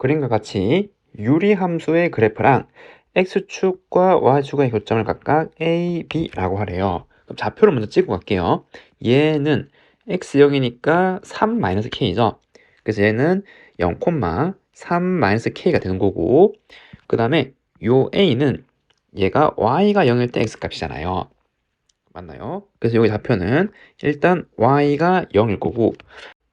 그림과 같이 유리 함수의 그래프랑 x축과 y축의 교점을 각각 a, b라고 하래요. 그럼 좌표를 먼저 찍고 갈게요. 얘는 x0이니까 3-k죠. 그래서 얘는 0,3-k가 되는 거고 그 다음에 요 a는 얘가 y가 0일 때 x값이잖아요. 맞나요? 그래서 여기 좌표는 일단 y가 0일 거고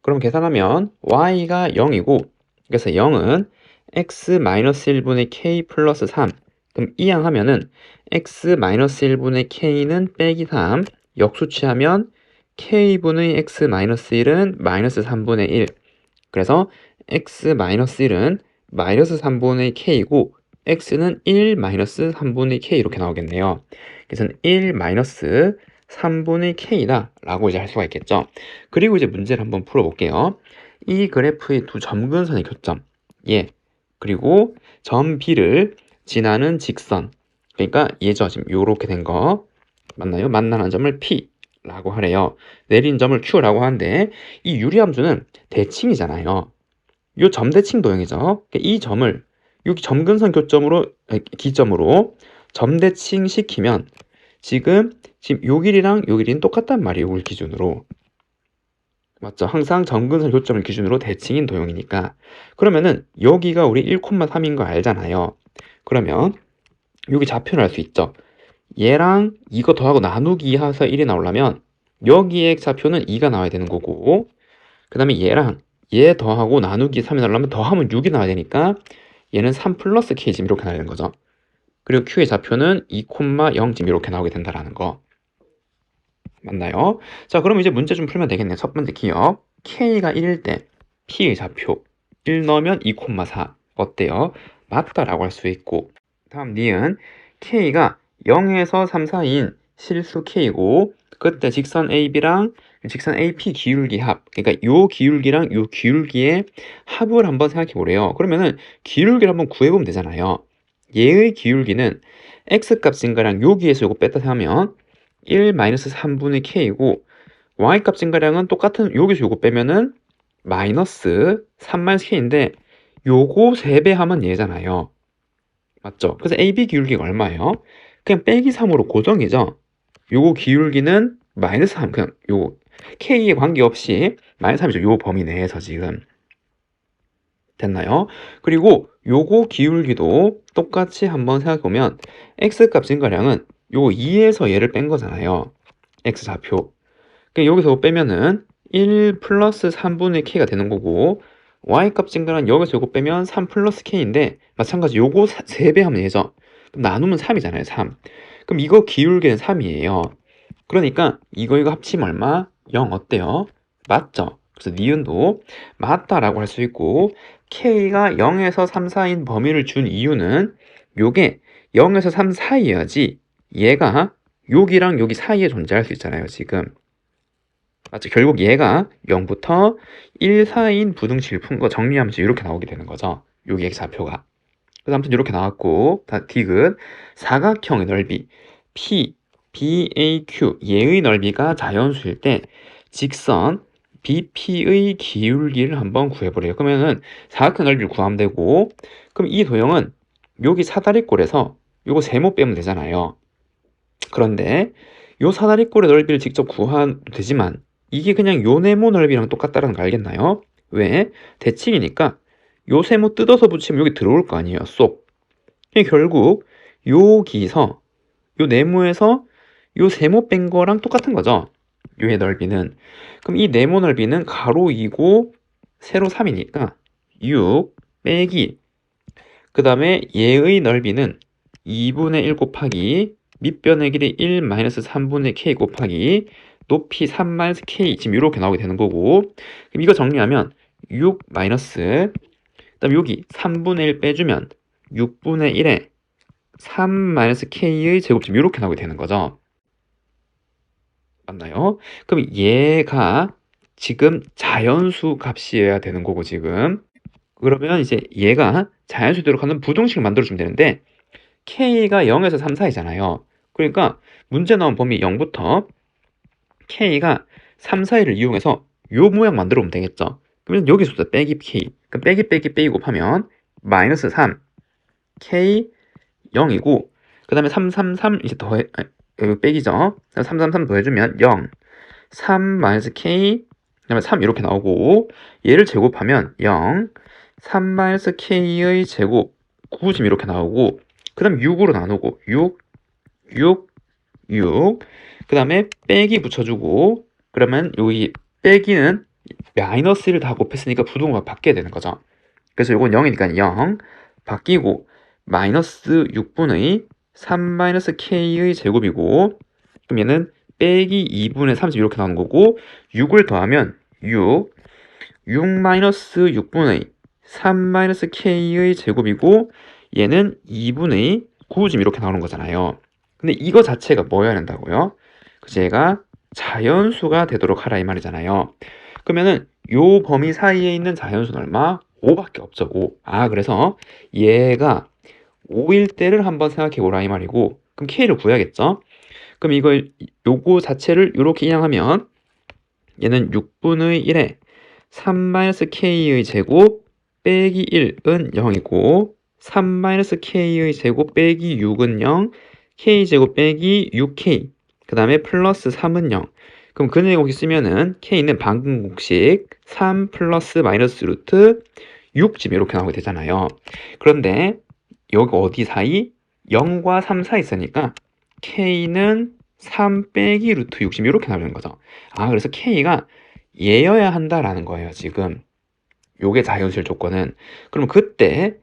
그럼 계산하면 y가 0이고 그래서 0은 x-1분의 k 플러스 3 그럼 이항 하면은 x-1분의 k는 빼기 3 역수치하면 k분의 x-1은 마이너스 3분의 1 그래서 x-1은 마이너스 3분의 k이고 x는 1 마이너스 3분의 k 이렇게 나오겠네요. 그래서 1 마이너스 3분의 k다 라고 이제 할 수가 있겠죠. 그리고 이제 문제를 한번 풀어볼게요. 이 그래프의 두 점근선의 교점 예 그리고 점 B를 지나는 직선 그러니까 얘죠 지금 요렇게 된 거 맞나요? 만나는 점을 P 라고 하래요. 내린 점을 Q라고 하는데 이 유리함수는 대칭이잖아요. 요 점대칭 도형이죠. 그러니까 이 점을 여기 점근선 교점으로 기점으로 점대칭 시키면 지금 지금 요 길이랑 요 길이는 똑같단 말이에요. 요걸 기준으로. 맞죠? 항상 점근선 교점을 기준으로 대칭인 도형이니까. 그러면은 여기가 우리 1,3인 거 알잖아요. 그러면 여기 좌표를 알 수 있죠. 얘랑 이거 더하고 나누기 해서 1이 나오려면 여기에 좌표는 2가 나와야 되는 거고 그 다음에 얘랑 얘 더하고 나누기 3이 나오려면 더하면 6이 나와야 되니까 얘는 3 플러스 k 지금 이렇게 되는 거죠. 그리고 q의 좌표는 2,0 지금 이렇게 나오게 된다라는 거. 맞나요? 자, 그럼 이제 문제 좀 풀면 되겠네요. 첫 번째 기억. k가 1일 때 p의 좌표 1 넣으면 2,4 어때요? 맞다라고 할 수 있고 다음 니은 k가 0에서 3 사이인 실수 k고 그때 직선 AB랑 직선 AP 기울기 합 그러니까 요 기울기랑 요 기울기의 합을 한번 생각해 보래요 그러면은 기울기를 한번 구해 보면 되잖아요 얘의 기울기는 x 값인 거랑 여기에서 요거 뺐다 하면 1-3분의 k이고 y 값인 거랑은 똑같은 여기서 요거 빼면은 마이너스 3-k인데 요거 3배 하면 얘잖아요 맞죠? 그래서 AB 기울기가 얼마예요? 그냥 빼기 3으로 고정이죠 요거 기울기는 마이너스 3 그냥 요 K에 관계없이 마이너스 3이죠 요 범위 내에서 지금 됐나요? 그리고 요거 기울기도 똑같이 한번 생각해보면 X값 증가량은 요 2에서 얘를 뺀 거잖아요 X 좌표 그러니까 여기서 빼면은 1 플러스 3분의 K가 되는 거고 Y값 증가량 여기서 요거 빼면 3 플러스 K인데 마찬가지 요거 3배 하면 얘죠 그럼 나누면 3이잖아요 3 그럼 이거 기울기는 3이에요. 그러니까 이거 이거 합치면 얼마? 0 어때요? 맞죠? 그래서 니은도 맞다라고 할 수 있고 K가 0에서 3 사이인 범위를 준 이유는 요게 0에서 3 사이여야지 얘가 여기랑 여기 사이에 존재할 수 있잖아요 지금 맞죠? 결국 얘가 0부터 1 사이인 부등식을 푼거 정리하면서 이렇게 나오게 되는 거죠 여기 X좌표가 그래서 아무튼 이렇게 나왔고 다 디귿 사각형의 넓이 P, BAQ 얘의 넓이가 자연수일 때 직선 BP의 기울기를 한번 구해보래요. 그러면은 사각형 넓이를 구하면 되고 그럼 이 도형은 여기 사다리꼴에서 요거 세모 빼면 되잖아요. 그런데 요 사다리꼴의 넓이를 직접 구하도 되지만 이게 그냥 요 네모 넓이랑 똑같다는 거 알겠나요? 왜? 대칭이니까 요 세모 뜯어서 붙이면 여기 들어올 거 아니에요. 쏙. 결국 여기서 요 네모에서 요 세모 뺀 거랑 똑같은 거죠. 요의 넓이는. 그럼 이 네모 넓이는 가로 2고 세로 3이니까 6 빼기 그 다음에 얘의 넓이는 2분의 1 곱하기 밑변의 길이 1 마이너스 3분의 k 곱하기 높이 3 마이너스 k 지금 이렇게 나오게 되는 거고 그럼 이거 정리하면 6 마이너스 그 다음 여기 3분의 1 빼주면 6분의 1에 3-k의 제곱집 이렇게 나오게 되는 거죠. 맞나요? 그럼 얘가 지금 자연수 값이어야 되는 거고 지금 그러면 이제 얘가 자연수대로 가는 부등식을 만들어주면 되는데 k가 0에서 3 사이잖아요. 그러니까 문제 나온 범위 0부터 k가 3 사이를 이용해서 요 모양 만들어 보면 되겠죠. 그러면 여기서부터 빼기 k. 그럼 빼기 빼기 빼기 곱하면 마이너스 3 k 0이고 그 다음에 333 이제 더해 아, 여기 빼기죠. 333 더해주면 0 3 마이너스 k 그 다음에 3 이렇게 나오고 얘를 제곱하면 0 3 마이너스 k의 제곱 90 이렇게 나오고 그 다음 6으로 나누고 6 6 6 그 다음에 빼기 붙여주고 그러면 여기 빼기는 마이너스를 다 곱했으니까 부동호가 바뀌어야 되는 거죠. 그래서 이건 0이니까 0 바뀌고 마이너스 6분의 3 마이너스 k의 제곱이고 그럼 얘는 빼기 2분의 30 이렇게 나오는 거고 6을 더하면 6 6 마이너스 6분의 3 마이너스 k의 제곱이고 얘는 2분의 9쯤 이렇게 나오는 거잖아요. 근데 이거 자체가 뭐여야 된다고요? 그래서 얘가 자연수가 되도록 하라 이 말이잖아요. 그러면은 요 범위 사이에 있는 자연수는 얼마? 5밖에 없죠. 5. 아, 그래서 얘가 5일 때를 한번 생각해 보라 이 말이고 그럼 k를 구해야겠죠? 그럼 이걸 요거 자체를 이렇게 인양하면 얘는 6분의 1에 3-k의 제곱 빼기 1은 0이고 3-k의 제곱 빼기 6은 0 k제곱 빼기 6k 그 다음에 플러스 3은 0 그럼 그 내공 쓰면은 k는 방금 공식 3 플러스 마이너스 루트 6쯤 이렇게 나오게 되잖아요. 그런데 여기 어디 사이? 0과 3 사이 있으니까 k는 3 빼기 루트 60 이렇게 나오는 거죠. 아 그래서 k가 얘여야 한다라는 거예요 지금. 요게 자연수일 조건은. 그럼 그때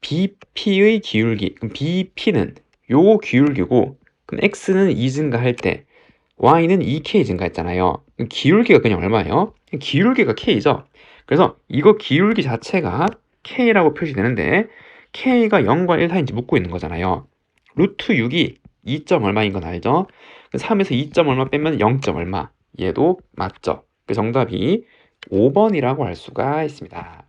BP의 기울기 BP는 요 기울기고 그럼 X는 2 증가할 때 Y는 2K 증가했잖아요 기울기가 그냥 얼마예요? 기울기가 K죠 그래서 이거 기울기 자체가 K라고 표시되는데 K가 0과 1 사이인지 묻고 있는 거잖아요 루트 6이 2. 얼마인 건 알죠? 3에서 2. 얼마 빼면 0. 얼마 얘도 맞죠? 그 정답이 5번이라고 할 수가 있습니다